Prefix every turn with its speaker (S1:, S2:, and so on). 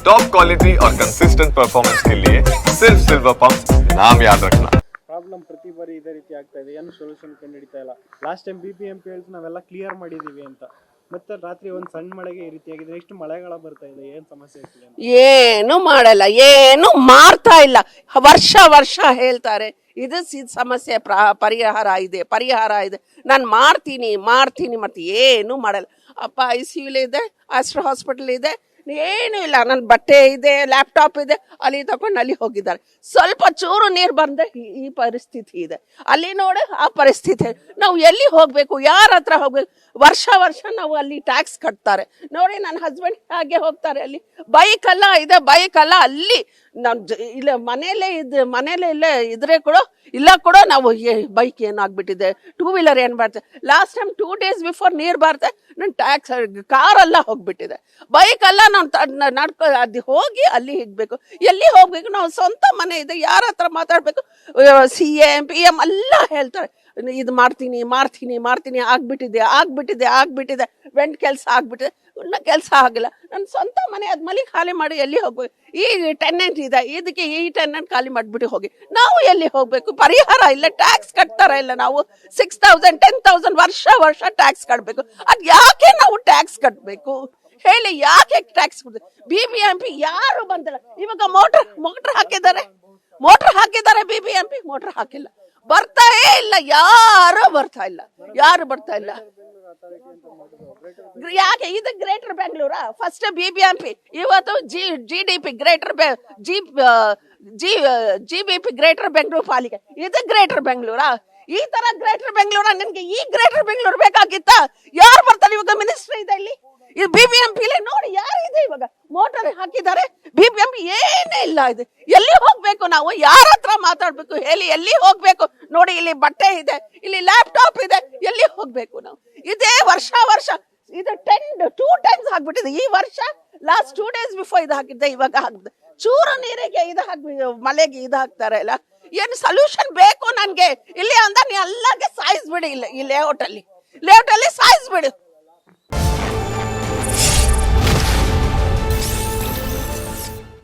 S1: Top quality और consistent performance के लिए सिर्फ सिल्वर पंप नाम याद रखना
S2: ಪ್ರಾಬ್ಲಮ್ ಪ್ರತಿ ಬಾರಿ ಇದೇ ರೀತಿ ಆಗ್ತಾ ಇದೆ ಏನು ಸೊಲ್ಯೂಷನ್ ಕಂಡುಹಿಡಿತಾ ಇಲ್ಲ last time B P M P ಹೇಳ್ತು ನಾವೆಲ್ಲ ಕ್ಲಿಯರ್ ಮಾಡಿದೀವಿ ಅಂತ ಮತ್ತೆ ರಾತ್ರಿ ಒಂದು ಸಣ್ಣ ಮಳೆಗೆ ಈ ರೀತಿ ಆಗಿದೆ ನೆಕ್ಸ್ಟ್ ಮಳೆಗಾಲ ಬರ್ತಾ ಇದೆ ಏನು ಸಮಸ್ಯೆ ಆಗ್ತಿದೆ ಅಂತ
S3: ಏನು ಮಾಡಲ್ಲ ಏನು ಮಾಡ್ತಾ ಇಲ್ಲ ವರ್ಷ ವರ್ಷ ಹೇಳ್ತಾರೆ ಇದು ಸಿ- ಸಮಸ್ಯೆ ಪ್ರ- ಪರಿಹಾರ ಇದೆ ಪರಿಹಾರ ಇದೆ ನಾನು ಮಾಡ್ತೀನಿ ಮಾಡ್ತೀನಿ ಮಾಡ್ತೀನಿ ಏನು ಮಾಡಲ್ಲ ಅಪ್ಪ ಐ ಸಿ ಇದೆ ಆಸ್ಟ್ರೋ ಹಾಸ್ಪಿಟಲ್ ಇದೆ ಏನು ಇಲ್ಲ. ನನ್ನ ಬಟ್ಟೆ ಇದೆ ಲ್ಯಾಪ್ಟಾಪ್ ಇದೆ. ಅಲ್ಲಿ ತಗೊಂಡು ಅಲ್ಲಿ ಹೋಗಿದ್ದಾರೆ. ಸ್ವಲ್ಪ ಚೂರು ನೀರು ಬಂದ್ರೆ ಈ- ಪರಿಸ್ಥಿತಿ ಇದೆ. ಅಲ್ಲಿ ನೋಡಿ, ಆ ಪರಿಸ್ಥಿತಿ ನಾವು ಎಲ್ಲಿ ಹೋಗಬೇಕು? ಯಾರ ಹತ್ರ ಹೋಗ್ಬೇಕು? ವರ್ಷ ವರ್ಷ ನಾವು ಅಲ್ಲಿ ಟ್ಯಾಕ್ಸ್ ಕಟ್ತಾರೆ. ನೋಡಿ ನನ್ನ ಹಸ್ಬೆಂಡ್ ಹಾಗೆ ಹೋಗ್ತಾರೆ ಅಲ್ಲಿ. ಬೈಕ್ ಅಲ್ಲ ಇದೆ ಬೈಕ್ ಅಲ್ಲ. ಅಲ್ಲಿ ನಮ್ಮ ಇಲ್ಲ, ಮನೇಲೇ ಇದ್ ಇಲ್ಲೇ ಇದ್ರೆ ಕೂಡ ಇಲ್ಲ ಕೂಡ, ನಾವು ಬೈಕ್ ಏನಾಗ್ಬಿಟ್ಟಿದೆ? ಟೂ ವೀಲರ್ ಏನು ಬರ್ತದೆ last time two days before ನೀರು ಬರುತ್ತೆ ನನ್ನ ಟ್ಯಾಕ್ಸ್ ಕಾರೆಲ್ಲ ಹೋಗ್ಬಿಟ್ಟಿದೆ. ಬೈಕ್ ನಾನು ನಡ್ಕೊ, ಅದು ಹೋಗಿ ಅಲ್ಲಿ ಹಿಗ್ಬೇಕು ಎಲ್ಲಿ ಹೋಗ್ಬೇಕು? ನಾವು ಸ್ವಂತ ಮನೆ ಇದೆ, ಯಾರ ಹತ್ರ ಮಾತಾಡಬೇಕು? ಸಿ ಎಂ ಪಿ ಎಂ ಎಲ್ಲ ಹೇಳ್ತಾರೆ. ಇದು ಮಾಡ್ತೀನಿ ಮಾಡ್ತೀನಿ ಮಾಡ್ತೀನಿ, ಆಗ್ಬಿಟ್ಟಿದೆ ಆಗ್ಬಿಟ್ಟಿದೆ ಆಗ್ಬಿಟ್ಟಿದೆ. ವೆಂಟ್ ಕೆಲಸ ಆಗ್ಬಿಟ್ಟಿದೆ ಇನ್ನ ಕೆಲಸ ಆಗಿಲ್ಲ. ನನ್ನ ಸ್ವಂತ ಮನೆ ಅದು ಮಲಿ ಖಾಲಿ ಮಾಡಿ ಎಲ್ಲಿ ಹೋಗ್ಬೇಕು ಈ ಟೆನೆಂಟ್ ಇದೆ, ಇದಕ್ಕೆ ಈ ಟೆನೆಂಟ್ ಖಾಲಿ ಮಾಡಿಬಿಟ್ಟು ಹೋಗಿ. ನಾವು ಎಲ್ಲಿ ಹೋಗಬೇಕು? ಪರಿಹಾರ ಇಲ್ಲ ಟ್ಯಾಕ್ಸ್ ಕಟ್ತಾರ ಇಲ್ಲ ನಾವು. ಸಿಕ್ಸ್ ತೌಸಂಡ್ ಟೆನ್ ತೌಸಂಡ್ ವರ್ಷ ವರ್ಷ ಟ್ಯಾಕ್ಸ್ ಕಟ್ಟಬೇಕು ಅದು ಯಾಕೆ ನಾವು ಟ್ಯಾಕ್ಸ್ ಕಟ್ಟಬೇಕು ಹೇಳಿ, ಯಾಕೆ tax B B M P ಯಾರು ಬಂದಿಲ್ಲ? ಇವಾಗ ಮೋಟರ್ ಮೋಟರ್ ಹಾಕಿದ್ದಾರೆ. ಮೋಟರ್ ಹಾಕಿದ್ದಾರೆ B B M P motor ಹಾಕಿಲ್ಲ. ಬರ್ತಾ ಇಲ್ಲ, ಯಾರು ಬರ್ತಾ ಇಲ್ಲ. ಯಾರು ಬರ್ತಾ ಇಲ್ಲ? ಯಾಕೆ? ಇದು ಗ್ರೇಟರ್ ಬೆಂಗಳೂರ first B B M P ಇವತ್ತು G G P greater G G G B P greater Bengaluru ಪಾಲಿಕೆ. ಇದು ಗ್ರೇಟರ್ ಬೆಂಗಳೂರ ಈ ತರ ಗ್ರೇಟರ್ ಬೆಂಗಳೂರ ನಿನ್ಗೆ ಈ ಗ್ರೇಟರ್ ಬೆಂಗಳೂರು ಬೇಕಾಗಿತ್ತ? ಯಾರು ಬರ್ತಾರೆ ಇವಾಗ ಮಿನಿಸ್ಟರ್ ಇದೆ ಇಲ್ಲಿ? ಇದು ಬಿ ಬಿ ಎಂ ನೋಡಿ ಯಾರು ಇದೆ ಇವಾಗ? ಮೋಟರ್ ಹಾಕಿದ್ದಾರೆ. ಬಿ ಬಿ ಎಂ ಏನೇ ಇಲ್ಲ ಇದು. ಎಲ್ಲಿ ಹೋಗ್ಬೇಕು ನಾವು? ಯಾರ ಹತ್ರ ಮಾತಾಡ್ಬೇಕು? ಹೇಳಿ, ಎಲ್ಲಿ ಹೋಗ್ಬೇಕು? ನೋಡಿ, ಇಲ್ಲಿ ಬಟ್ಟೆ ಇದೆ. ಇಲ್ಲಿ ಲ್ಯಾಪ್ಟಾಪ್ ಹೋಗ್ಬೇಕು ನಾವು. ಇದೇ ವರ್ಷ ವರ್ಷ. ಇದು ಟೆನ್ ಟೂ ಟೈಮ್ಸ್ ಹಾಕ್ಬಿಟ್ಟಿದೆ ಈ ವರ್ಷ ಲಾಸ್ಟ್ ಟೂ ಡೇಸ್ ಬಿಫೋರ್ ಇದು ಹಾಕಿದ್ದೆ, ಇವಾಗ ಹಾಕಿದೆ. ಚೂರು ನೀರಿಗೆ ಇದು ಹಾಕಿ, ಮಳೆಗೆ ಇದು ಹಾಕ್ತಾರೆ ಅಲ್ಲ? ಏನು ಸೊಲ್ಯೂಷನ್ ಬೇಕು ನನ್ಗೆ? ಇಲ್ಲಿ ಅಂದ ನೀ ಎಲ್ಲರಿಗೆ ಸಾಯಿಸ್ಬಿಡಿ, ಇಲ್ಲ, ಈ ಲೇಔಟ್ ಅಲ್ಲಿ. ಲೇಔಟ್ ಅಲ್ಲಿ ಸಾಯಿಸ್ಬಿಡು.